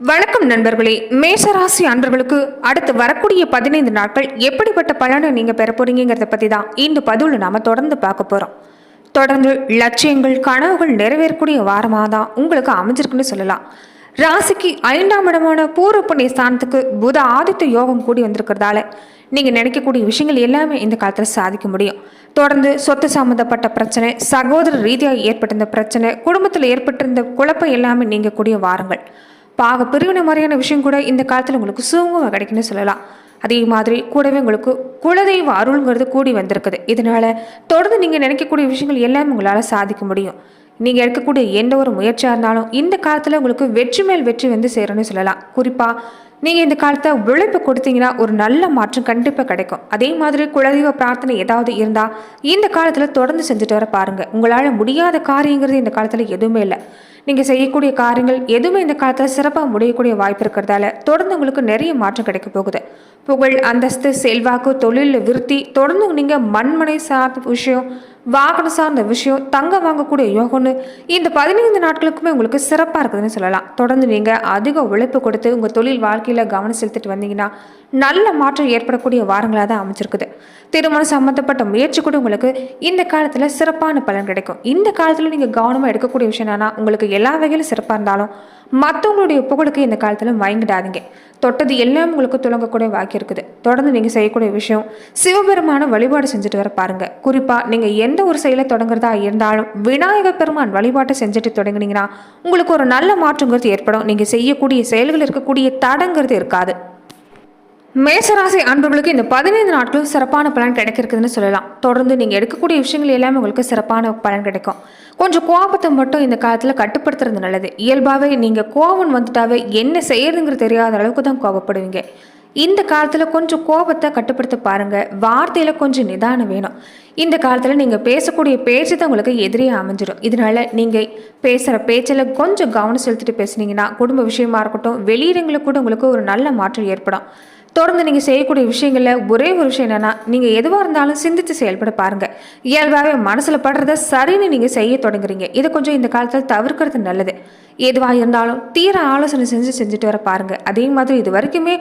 வணக்கம் நண்பர்களே. மேஷராசி அன்பர்களுக்கு அடுத்து வரக்கூடிய பதினைந்து நாட்கள் எப்படிப்பட்ட பலனை நீங்கள் பெற போறீங்கிறத பற்றி தான் இந்த பதிவில் நாம தொடர்ந்து பார்க்க போகிறோம் தொடர்ந்து லட்சியங்கள் கனவுகள் நிறைவேறக்கூடிய வாரமாக தான் உங்களுக்கு அமைஞ்சிருக்குன்னு சொல்லலாம். ராசிக்கு ஐந்தாம் இடமான பூர்வ புண்ணிய ஸ்தானத்துக்கு புத ஆதித்த யோகம் கூடி வந்திருக்கிறதால நீங்கள் நினைக்கக்கூடிய விஷயங்கள் எல்லாமே இந்த காலத்தில் சாதிக்க முடியும். தொடர்ந்து சொத்து சம்மந்தப்பட்ட பிரச்சனை சகோதர ரீதியாக ஏற்பட்டிருந்த பிரச்சனை குடும்பத்தில் ஏற்பட்டிருந்த குழப்பம் எல்லாமே நீங்கக்கூடிய வாரங்கள். பாக பிரிவினை மாதிரியான விஷயம் கூட இந்த காலத்தில் உங்களுக்கு சுமூகமாக கிடைக்குன்னு சொல்லலாம். அதே மாதிரி கூடவே உங்களுக்கு குலதெய்வ அருள்ங்கிறது கூடி வந்திருக்குது. இதனால் தொடர்ந்து நீங்கள் நினைக்கக்கூடிய விஷயங்கள் எல்லாமே உங்களால் சாதிக்க முடியும். நீங்கள் எடுக்கக்கூடிய எந்த ஒரு முயற்சியாக இருந்தாலும் இந்த காலத்தில் உங்களுக்கு வெற்றி மேல் வெற்றி வந்து சேரணும்னு சொல்லலாம். குறிப்பாக நீங்கள் இந்த காலத்தை உழைப்பு கொடுத்தீங்கன்னா ஒரு நல்ல மாற்றம் கண்டிப்பாக கிடைக்கும். அதே மாதிரி குலதெய்வ பிரார்த்தனை ஏதாவது இருந்தால் இந்த காலத்தில் தொடர்ந்து செஞ்சுட்டு வர பாருங்கள் உங்களால் முடியாத காரியங்கிறது இந்த காலத்தில் எதுவுமே இல்லை. நீங்கள் செய்யக்கூடிய காரியங்கள் எதுவுமே இந்த காலத்தில் சிறப்பாக முடியக்கூடிய வாய்ப்பு இருக்கிறதால தொடர்ந்து உங்களுக்கு நிறைய மாற்றம் கிடைக்க போகுது. புகழ் அந்தஸ்து செல்வாக்கு தொழிலில் விருத்தி தொடர்ந்து நீங்கள் மண்மனை சார்ந்த விஷயம் வாகனம் சார்ந்த விஷயம் தங்கம் வாங்கக்கூடிய யோகம்னு இந்த பதினைந்து நாட்களுக்குமே உங்களுக்கு சிறப்பாக இருக்குதுன்னு சொல்லலாம். தொடர்ந்து நீங்கள் அதிக உழைப்பு கொடுத்து உங்கள் தொழில் வாழ்க்கையில் கவனம் செலுத்திட்டு வந்தீங்கன்னா நல்ல மாற்றம் ஏற்படக்கூடிய வாரங்களாக தான் அமைச்சிருக்குது திருமணம் சம்மந்தப்பட்ட முயற்சி கூட உங்களுக்கு இந்த காலத்தில் சிறப்பான பலன் கிடைக்கும். இந்த காலத்தில் நீங்கள் கவனமாக எடுக்கக்கூடிய விஷயம் என்னன்னா உங்களுக்கு எல்லா வகையிலும் சிறப்பாக இருந்தாலும் மற்றவங்களுடைய புகழுக்கு இந்த காலத்தில் மயங்கிடாதீங்க. தொட்டது எல்லாம் உங்களுக்கு துளங்கக்கூடிய வாக்கி இருக்குது. தொடர்ந்து நீங்கள் செய்யக்கூடிய விஷயம் சிவபெருமான வழிபாடு செஞ்சுட்டு வர பாருங்கள் குறிப்பாக நீங்கள் எந்த ஒரு செயலை தொடங்குறதா இருந்தாலும் விநாயகர் பெருமான் வழிபாட்டை செஞ்சுட்டு தொடங்குனீங்கன்னா உங்களுக்கு ஒரு நல்ல மாற்றங்கிறது ஏற்படும். நீங்கள் செய்யக்கூடிய செயல்கள் இருக்கக்கூடிய தடங்கிறது இருக்காது. மேசராசி அன்பர்களுக்கு இந்த பதினைந்து நாட்களும் சிறப்பான பலன் கிடைக்கிறதுன்னு சொல்லலாம். தொடர்ந்து நீங்கள் எடுக்கக்கூடிய விஷயங்கள் எல்லாமே உங்களுக்கு சிறப்பான பலன் கிடைக்கும். கொஞ்சம் கோபத்தை மட்டும் இந்த காலத்தில் கட்டுப்படுத்துறது நல்லது. இயல்பாகவே நீங்கள் கோபம் வந்துட்டாவே என்ன செய்யறதுங்கிற தெரியாத அளவுக்கு தான் கோபப்படுவீங்க. இந்த காலத்தில் கொஞ்சம் கோபத்தை கட்டுப்படுத்த பாருங்க. வார்த்தையில் கொஞ்சம் நிதானம் வேணும். இந்த காலத்தில் நீங்கள் பேசக்கூடிய பேச்சு தான் உங்களுக்கு எதிரியாக அமைஞ்சிடும் இதனால நீங்கள் பேசுகிற பேச்சில் கொஞ்சம் கவனம் செலுத்திட்டு பேசுனீங்கன்னா குடும்ப விஷயமா இருக்கட்டும் வெளியிடங்களுக்கு கூட உங்களுக்கு ஒரு நல்ல மாற்றம் ஏற்படும். தொடர்ந்து நீங்கள் செய்யக்கூடிய விஷயங்களில் ஒரே ஒரு விஷயம் என்னென்னா நீங்கள் எதுவாக இருந்தாலும் சிந்தித்து செயல்பட பாருங்கள் இயல்பாகவே மனசில் படுறத சரின்னு நீங்கள் செய்ய தொடங்குறீங்க. இதை கொஞ்சம் இந்த காலத்தில் தவிர்க்கிறது நல்லது. எதுவாக இருந்தாலும் தீர ஆலோசனை செஞ்சு செஞ்சுட்டு வர பாருங்கள் அதே மாதிரி இது வரைக்குமே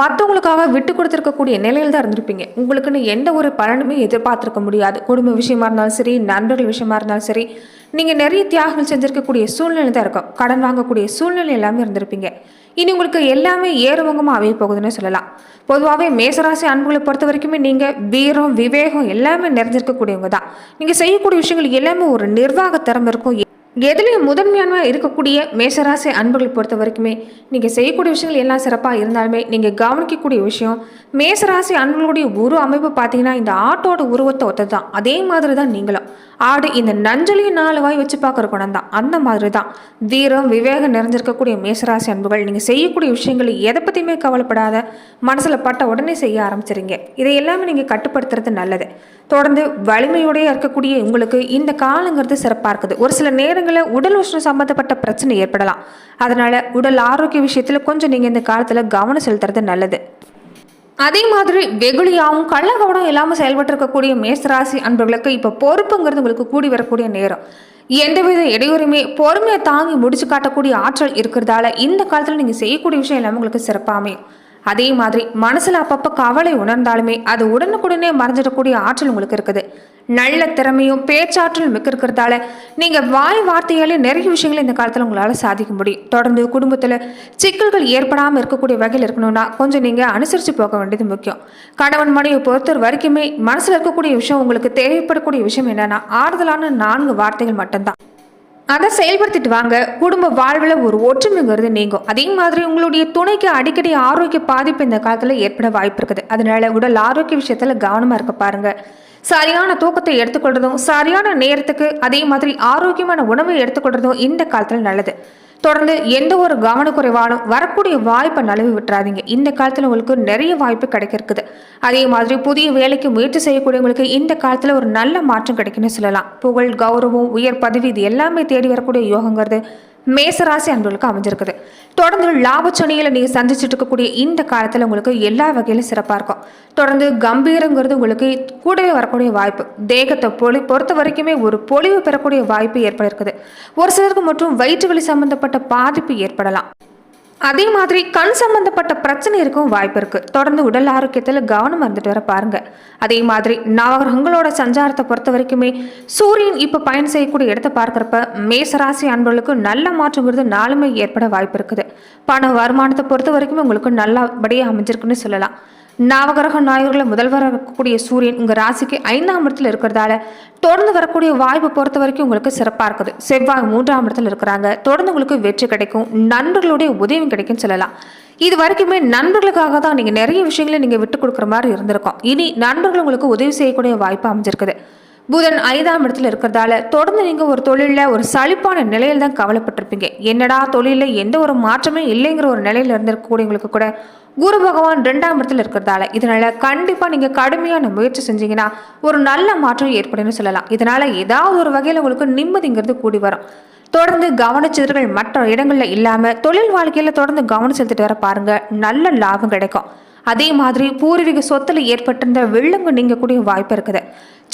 மற்றவங்களுக்காக விட்டு கொடுத்துருக்கக்கூடிய நிலையில் தான் இருந்திருப்பீங்க. உங்களுக்குன்னு எந்த ஒரு பலனுமே எதிர்பார்த்துருக்க முடியாது. குடும்ப விஷயமா இருந்தாலும் சரி நண்பர்கள் விஷயமா இருந்தாலும் சரி நீங்கள் நிறைய தியாகங்கள் செஞ்சுருக்கக்கூடிய சூழ்நிலை தான் இருக்கும். கடன் வாங்கக்கூடிய சூழ்நிலை எல்லாமே இருந்திருப்பீங்க. இனி உங்களுக்கு எல்லாமே ஏறுமுகமாக அமைய போகுதுன்னு சொல்லலாம். பொதுவாகவே மேசராசி அன்புகளை பொறுத்த வரைக்குமே நீங்கள் வீரம் விவேகம் எல்லாமே நிறைஞ்சிருக்கக்கூடியவங்க தான். நீங்கள் செய்யக்கூடிய விஷயங்கள் எல்லாமே ஒரு நிர்வாக திறமை இருக்கும் எதுலேயும் முதன்மையான இருக்கக்கூடிய மேசராசி அன்புகளை பொறுத்த வரைக்குமே நீங்கள் செய்யக்கூடிய விஷயங்கள் எல்லாம் சிறப்பாக இருந்தாலுமே நீங்கள் கவனிக்கக்கூடிய விஷயம் மேசராசி அன்புகளுடைய உருவ அமைப்பு பார்த்தீங்கன்னா இந்த ஆட்டோட உருவத்தை ஒத்தது தான் அதே மாதிரி தான் நீங்களும். ஆடு இந்த நஞ்சலையும் நாலு வாய் வச்சு பார்க்குற குணம் தான். அந்த மாதிரி தான் வீரம் விவேகம் நிறைஞ்சிருக்கக்கூடிய மேசராசி அன்புகள் நீங்கள் செய்யக்கூடிய விஷயங்கள் எதை பற்றியுமே கவலைப்படாத மனசில் பட்ட உடனே செய்ய ஆரம்பிச்சிருங்க. இதை எல்லாமே நீங்கள் கட்டுப்படுத்துறது நல்லது. தொடர்ந்து வலிமையோடய இருக்கக்கூடிய உங்களுக்கு இந்த காலங்கிறது சிறப்பாக இருக்குது. ஒரு சில நேரங்களில் உடல் உஷ்ணம் சம்மந்தப்பட்ட பிரச்சனை ஏற்படலாம். அதனால் உடல் ஆரோக்கிய விஷயத்தில் கொஞ்சம் நீங்கள் இந்த காலத்தில் கவனம் செலுத்துறது நல்லது. அதே மாதிரி வெகுளியாகவும் கள்ளகவனம் இல்லாமல் செயல்பட்டு இருக்கக்கூடிய மேசராசி அன்பர்களுக்கு இப்போ பொறுப்புங்கிறது உங்களுக்கு கூடி வரக்கூடிய நேரம். எந்தவித இடையூறுமே பொறுமையை தாங்கி முடிச்சு காட்டக்கூடிய ஆற்றல் இருக்கிறதால இந்த காலத்தில் நீங்கள் செய்யக்கூடிய விஷயம் எல்லாமே உங்களுக்கு சிறப்பாக அமையும். அதே மாதிரி மனசில் அப்பப்போ கவலை உணர்ந்தாலுமே அது உடனுக்குடனே மறைஞ்சிடக்கூடிய ஆற்றல் உங்களுக்கு இருக்குது. நல்ல திறமையும் பேச்சாற்றல் மிக்க இருக்கிறதால நீங்கள் வாய் வார்த்தையாலே நிறைய விஷயங்களை இந்த காலத்தில் உங்களால் சாதிக்க முடியும். தொடர்ந்து குடும்பத்தில் சிக்கல்கள் ஏற்படாமல் இருக்கக்கூடிய வகையில் இருக்கணும்னா கொஞ்சம் நீங்கள் அனுசரித்து போக வேண்டியது முக்கியம். கணவன் மனைவி பொறுத்தர் வரைக்குமே மனசில் இருக்கக்கூடிய விஷயம் உங்களுக்கு தேவைப்படக்கூடிய விஷயம் என்னென்னா ஆறுதலான நான்கு வார்த்தைகள் மட்டும்தான். அதை செயல்படுத்திட்டு வாங்க. குடும்ப வாழ்வில் ஒரு ஒற்றுமைங்கிறது நீங்கும். அதே மாதிரி உங்களுடைய துணைக்கு அடிக்கடி ஆரோக்கிய பாதிப்பு இந்த காலத்தில் ஏற்பட வாய்ப்பு இருக்குது. அதனால உடல் ஆரோக்கிய விஷயத்தில் கவனமாக இருக்க பாருங்க. சரியான தூக்கத்தை எடுத்துக்கொள்றதும் சரியான நேரத்துக்கு அதே மாதிரி ஆரோக்கியமான உணவை எடுத்துக்கொள்றதும் இந்த காலத்தில் நல்லது. தொடர்ந்து எந்த ஒரு கவனக்குறைவாலும் வரக்கூடிய வாய்ப்பை நழுவி விட்டுறாதீங்க. இந்த காலத்தில் உங்களுக்கு நிறைய வாய்ப்பு கிடைக்கிறக்குது அதே மாதிரி புதிய வேலைக்கு முயற்சி செய்யக்கூடியவங்களுக்கு இந்த காலத்தில் ஒரு நல்ல மாற்றம் கிடைக்குன்னு சொல்லலாம். புகழ் கௌரவம் உயர் பதவி இது எல்லாமே தேடி வரக்கூடிய யோகங்கிறது மேசராசி அன்பர்களுக்கு அமைஞ்சிருக்குது. தொடர்ந்து லாபச்சனியில் நீங்கள் சந்திச்சுட்டு இருக்கக்கூடிய இந்த காலத்தில் உங்களுக்கு எல்லா வகையிலும் சிறப்பாக இருக்கும். தொடர்ந்து கம்பீரங்கிறது உங்களுக்கு கூடவே வரக்கூடிய வாய்ப்பு. தேகத்தை பொலி பொறுத்த வரைக்குமே ஒரு பொலிவு பெறக்கூடிய வாய்ப்பு ஏற்பட இருக்குது ஒரு சிலருக்கு மற்றும் வயிற்று வலி சம்பந்தப்பட்ட பாதிப்பு ஏற்படலாம். அதே மாதிரி கண் சம்பந்தப்பட்ட பிரச்சனை இருக்கும் வாய்ப்பு இருக்கு. தொடர்ந்து உடல் ஆரோக்கியத்தில் கவனம் இருந்துட்டு வர பாருங்க. அதே மாதிரி நவகிரகங்களோட சஞ்சாரத்தை பொறுத்த வரைக்குமே சூரியன் இப்போ பயணம் செய்யக்கூடிய இடத்த பார்க்குறப்ப மேசராசி அன்பர்களுக்கு நல்ல மாற்றங்கிறது நாளுமே ஏற்பட வாய்ப்பு இருக்குது. பண வருமானத்தை பொறுத்த வரைக்குமே உங்களுக்கு நல்லபடியாக அமைஞ்சிருக்குன்னு சொல்லலாம். நாவகரக நாயகர்களை முதல்வராக இருக்கக்கூடிய சூரியன் உங்கள் ராசிக்கு ஐந்தாம் இடத்துல இருக்கிறதால தொடர்ந்து வரக்கூடிய வாய்ப்பு பொறுத்த வரைக்கும் உங்களுக்கு சிறப்பாக இருக்குது. செவ்வாய் மூன்றாம் இடத்துல இருக்கிறாங்க. தொடர்ந்து உங்களுக்கு வெற்றி கிடைக்கும். நண்பர்களுடைய உதவியும் கிடைக்கும்னு சொல்லலாம். இது வரைக்குமே நண்பர்களுக்காக தான் நீங்கள் நிறைய விஷயங்களை நீங்கள் விட்டு கொடுக்குற மாதிரி இருந்திருக்கும். இனி நண்பர்கள் உங்களுக்கு உதவி செய்யக்கூடிய வாய்ப்பு அமைஞ்சிருக்குது. புதன் ஐந்தாம் இடத்துல இருக்கிறதால தொடர்ந்து நீங்கள் ஒரு தொழிலில் ஒரு சலிப்பான நிலையில் தான் கவலைப்பட்டிருப்பீங்க. என்னடா தொழிலில் எந்த ஒரு மாற்றமே இல்லைங்கிற ஒரு நிலையில் இருந்திருக்கக்கூடியவங்களுக்கு கூட குரு பகவான் ரெண்டாம் இடத்துல இருக்கிறதால இதனால கண்டிப்பாக நீங்கள் கடுமையான முயற்சி செஞ்சீங்கன்னா ஒரு நல்ல மாற்றம் ஏற்படும்னு சொல்லலாம். இதனால ஏதாவது ஒரு வகையில் உங்களுக்கு நிம்மதிங்கிறது கூடி வரும். தொடர்ந்து கவனச்சிதறல் மற்ற இடங்களில் இல்லாமல் தொழில் வாழ்க்கையில் தொடர்ந்து கவனம் செலுத்திட்டு வர பாருங்கள் நல்ல லாபம் கிடைக்கும். அதே மாதிரி பூர்வீக சொத்துல ஏற்பட்டிருந்த வெள்ளங்கு நீங்கக்கூடிய வாய்ப்பு இருக்குது.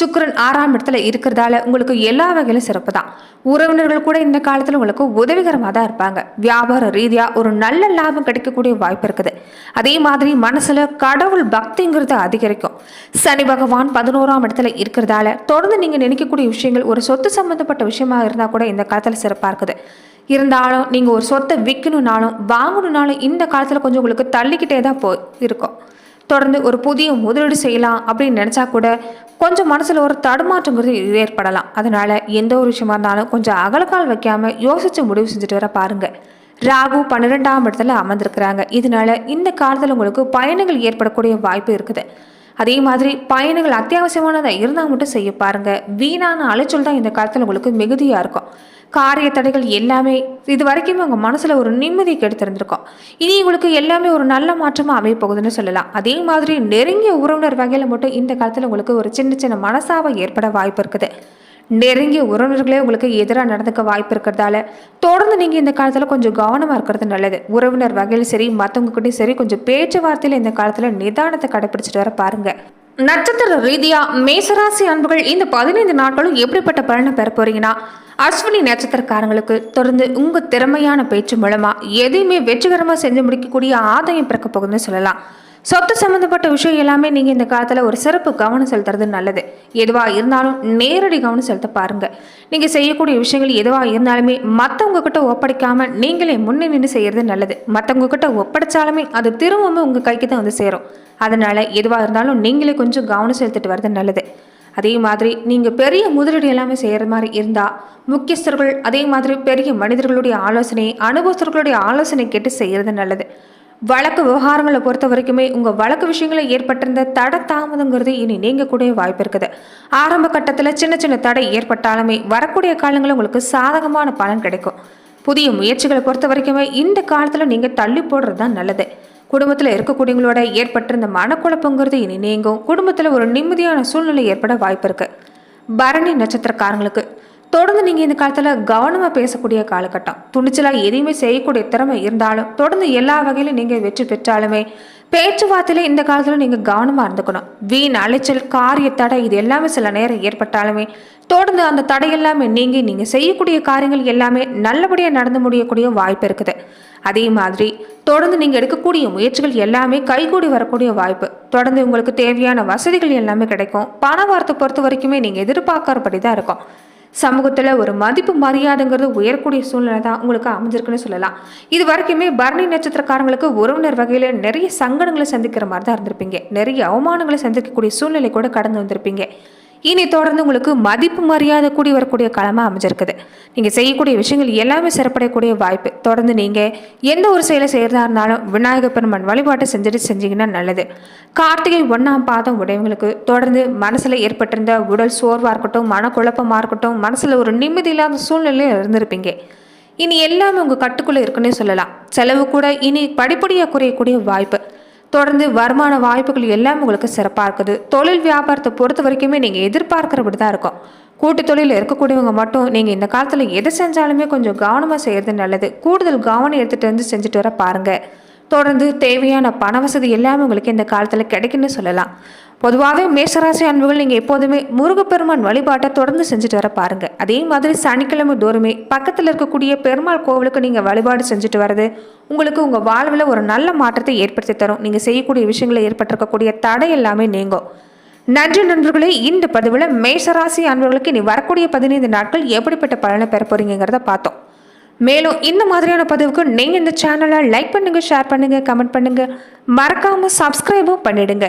சுக்கிரன் ஆறாம் இடத்துல இருக்கிறதால உங்களுக்கு எல்லா வகையிலும் சிறப்பு தான் உறவினர்கள் கூட இந்த காலத்தில் உங்களுக்கு உதவிகரமாக தான் இருப்பாங்க. வியாபார ரீதியாக ஒரு நல்ல லாபம் கிடைக்கக்கூடிய வாய்ப்பு இருக்குது. அதே மாதிரி மனசில் கடவுள் பக்திங்கிறது அதிகரிக்கும். சனி பகவான் பதினோராம் இடத்துல இருக்கிறதால தொடர்ந்து நீங்கள் நினைக்கக்கூடிய விஷயங்கள் ஒரு சொத்து சம்மந்தப்பட்ட விஷயமாக இருந்தால் கூட இந்த காலத்தில் சிறப்பாக இருக்குது. இருந்தாலும் நீங்கள் ஒரு சொத்தை விற்கணுன்னாலும் வாங்கணுன்னாலும் இந்த காலத்தில் கொஞ்சம் உங்களுக்கு தள்ளிக்கிட்டே தான் போ இருக்கும். தொடர்ந்து ஒரு புதிய முதலீடு செய்யலாம் அப்படின்னு நினச்சா கூட கொஞ்சம் மனசில் ஒரு தடுமாற்றங்கிறது ஏற்படலாம். அதனால் எந்த ஒரு விஷயமா இருந்தாலும் கொஞ்சம் அகலக்கால் வைக்காமல் யோசித்து முடிவு செஞ்சுட்டு வர பாருங்கள் ராகு பன்னிரெண்டாம் இடத்துல அமர்ந்திருக்கிறாங்க. இதனால இந்த காலத்தில் உங்களுக்கு பயணங்கள் ஏற்படக்கூடிய வாய்ப்பு இருக்குது. அதே மாதிரி பயணங்கள் அத்தியாவசியமானதாக இருந்தால் மட்டும் செய்ய பாருங்கள் வீணான அலைச்சல் தான் இந்த காலத்தில் உங்களுக்கு மிகுதியாக இருக்கும். காரிய தடைகள் எல்லாமே இது வரைக்குமே உங்கள் மனசில் ஒரு நிம்மதி கெடுத்திருந்திருக்கும். இனி உங்களுக்கு எல்லாமே ஒரு நல்ல மாற்றமாக அமைய போகுதுன்னு சொல்லலாம். அதே மாதிரி நெருங்கிய உறவினர் வகையில் மட்டும் இந்த காலத்தில் உங்களுக்கு ஒரு சின்ன சின்ன மனசாவை ஏற்பட வாய்ப்பு இருக்குது. நெருங்கிய உறவினர்களே உங்களுக்கு எதிராக நடந்துக்க வாய்ப்பு இருக்கிறதால தொடர்ந்து நீங்கள் இந்த காலத்தில் கொஞ்சம் கவனமாக இருக்கிறது நல்லது. உறவினர் வகையில் சரி மற்றவங்ககிட்டையும் சரி கொஞ்சம் பேச்சுவார்த்தையில் இந்த காலத்தில் நிதானத்தை கடைபிடிச்சிட்டு வர பாருங்கள் நட்சத்திர ரீதியா மேசராசி அன்புகள் இந்த பதினைந்து நாட்களும் எப்படிப்பட்ட பலனை பெற போறீங்கன்னா அஸ்வினி நட்சத்திரக்காரங்களுக்கு தொடர்ந்து உங்க திறமையான பேச்சு மூலமா எதையுமே வெற்றிகரமா செஞ்சு முடிக்கக்கூடிய ஆதாயம் பிறக்க போகுதுன்னு சொல்லலாம். சொத்து சம்மந்தப்பட்ட விஷயம் எல்லாமே நீங்கள் இந்த காலத்தில் ஒரு சிறப்பு கவனம் செலுத்துறது நல்லது. எதுவாக இருந்தாலும் நேரடி கவனம் செலுத்த பாருங்கள் நீங்கள் செய்யக்கூடிய விஷயங்கள் எதுவாக இருந்தாலுமே மற்றவங்க கிட்ட ஒப்படைக்காமல் நீங்களே முன்னே நின்று செய்யறது நல்லது. மற்றவங்க கிட்ட ஒப்படைச்சாலுமே அது திரும்பவும் உங்கள் கைக்கு தான் வந்து சேரும். அதனால் எதுவாக இருந்தாலும் நீங்களே கொஞ்சம் கவனம் செலுத்திட்டு வர்றது நல்லது. அதே மாதிரி நீங்கள் பெரிய முதலீடு எல்லாமே செய்கிற மாதிரி இருந்தால் முக்கியஸ்தர்கள் அதே மாதிரி பெரிய மனிதர்களுடைய ஆலோசனை அனுபவஸ்தர்களுடைய ஆலோசனை கேட்டு செய்கிறது நல்லது. வழக்கு விவகாரங்களை பொறுத்த வரைக்குமே உங்கள் வழக்கு விஷயங்களில் ஏற்பட்டிருந்த தட தாமதங்கிறது இனி நீங்கக்கூடிய கூட வாய்ப்பு இருக்குது. ஆரம்ப கட்டத்தில் சின்ன சின்ன தடை ஏற்பட்டாலுமே வரக்கூடிய காலங்களில் உங்களுக்கு சாதகமான பலன் கிடைக்கும். புதிய முயற்சிகளை பொறுத்த வரைக்குமே இந்த காலத்தில் நீங்கள் தள்ளி போடுறது தான் நல்லது. குடும்பத்தில் இருக்கக்கூடியவங்களோட ஏற்பட்டிருந்த மனக்குழப்பங்கிறது இனி நீங்கும். குடும்பத்தில் ஒரு நிம்மதியான சூழ்நிலை ஏற்பட வாய்ப்பு இருக்குது பரணி நட்சத்திரக்காரங்களுக்கு தொடர்ந்து நீங்கள் இந்த காலத்தில் கவனமாக பேசக்கூடிய காலகட்டம். துணிச்சலாக எதையுமே செய்யக்கூடிய திறமை இருந்தாலும் தொடர்ந்து எல்லா வகையிலும் நீங்கள் வெற்றி பெற்றாலுமே பேச்சுவார்த்தையில் இந்த காலத்தில் நீங்கள் கவனமாக இருந்துக்கணும். வீண் அலைச்சல் காரிய தடை இது எல்லாமே சில நேரம் ஏற்பட்டாலுமே தொடர்ந்து அந்த தடை எல்லாமே நீங்கி நீங்கள் செய்யக்கூடிய காரியங்கள் எல்லாமே நல்லபடியாக நடந்து முடியக்கூடிய வாய்ப்பு இருக்குது. அதே மாதிரி தொடர்ந்து நீங்கள் எடுக்கக்கூடிய முயற்சிகள் எல்லாமே கைகூடி வரக்கூடிய வாய்ப்பு. தொடர்ந்து உங்களுக்கு தேவையான வசதிகள் எல்லாமே கிடைக்கும். பண வார்த்தை பொறுத்த வரைக்குமே நீங்கள் எதிர்பார்க்கறபடி தான் இருக்கும். சமூகத்தில் ஒரு மதிப்பு மரியாதைங்கிறது உயரக்கூடிய சூழ்நிலை தான் உங்களுக்கு அமைஞ்சிருக்குன்னு சொல்லலாம். இது வரைக்குமே பரணி நட்சத்திரக்காரங்களுக்கு உறவினர் வகையில் நிறைய சங்கடங்களை சந்திக்கிற மாதிரி தான் இருந்திருப்பீங்க. நிறைய அவமானங்களை சந்திக்கக்கூடிய சூழ்நிலை கூட கடந்து வந்திருப்பீங்க. இனி தொடர்ந்து உங்களுக்கு மதிப்பு மரியாதை கூடி வரக்கூடிய காலமாக அமைஞ்சிருக்குது. நீங்கள் செய்யக்கூடிய விஷயங்கள் எல்லாமே சிறப்படையக்கூடிய வாய்ப்பு. தொடர்ந்து நீங்கள் எந்த ஒரு செயலை செய்கிறதா இருந்தாலும் விநாயகர் பெருமான் வழிபாட்டை செஞ்சுட்டு செஞ்சீங்கன்னா நல்லது. கார்த்திகை ஒன்றாம் பாதம் உடையவங்களுக்கு தொடர்ந்து மனசில் ஏற்பட்டிருந்த உடல் சோர்வாக இருக்கட்டும் மனக்குழப்பமாக இருக்கட்டும் மனசில் ஒரு நிம்மதி இல்லாத சூழ்நிலையில் இருந்திருப்பீங்க. இனி எல்லாமே உங்கள் கட்டுக்குள்ளே இருக்குன்னே சொல்லலாம். செலவு கூட இனி படிப்படியாக குறையக்கூடிய வாய்ப்பு. தொடர்ந்து வருமான வாய்ப்புகள் எல்லாம் உங்களுக்கு சிறப்பாக இருக்குது. தொழில் வியாபாரத்தை பொறுத்த வரைக்குமே நீங்கள் எதிர்பார்க்குறபடி தான் இருக்கும். கூட்டு தொழிலில் இருக்கக்கூடியவங்க மட்டும் நீங்கள் இந்த காலத்தில் எதை செஞ்சாலுமே கொஞ்சம் கவனமாக செய்கிறது நல்லது. கூடுதல் கவனம் எடுத்துகிட்டு வந்து செஞ்சுட்டு வர பாருங்கள் தொடர்ந்து தேவையான பண வசதி எல்லாமே உங்களுக்கு இந்த காலத்தில் கிடைக்குன்னு சொல்லலாம். பொதுவாகவே மேஷராசி அன்புகள் நீங்கள் எப்போதுமே முருகப்பெருமான் வழிபாட்டை தொடர்ந்து செஞ்சுட்டு வர பாருங்க. அதே மாதிரி சனிக்கிழமை தோறுமே பக்கத்தில் இருக்கக்கூடிய பெருமாள் கோவிலுக்கு நீங்கள் வழிபாடு செஞ்சுட்டு வர்றது உங்களுக்கு உங்கள் வாழ்வில் ஒரு நல்ல மாற்றத்தை ஏற்படுத்தி தரும். நீங்கள் செய்யக்கூடிய விஷயங்களில் ஏற்பட்டிருக்கக்கூடிய தடை எல்லாமே நீங்கும். நன்றி நண்பர்களே இந்த பதிவில் மேஷராசி அன்பர்களுக்கு இனி வரக்கூடிய பதினைந்து நாட்கள் எப்படிப்பட்ட பலனை பெற போறீங்கிறத பார்த்தோம். மேலும் இந்த மாதிரியான பதிவுக்கு நீங்கள் இந்த சேனலை லைக் பண்ணுங்கள் ஷேர் பண்ணுங்கள் கமெண்ட் பண்ணுங்கள் மறக்காமல் சப்ஸ்கிரைபும் பண்ணிடுங்க.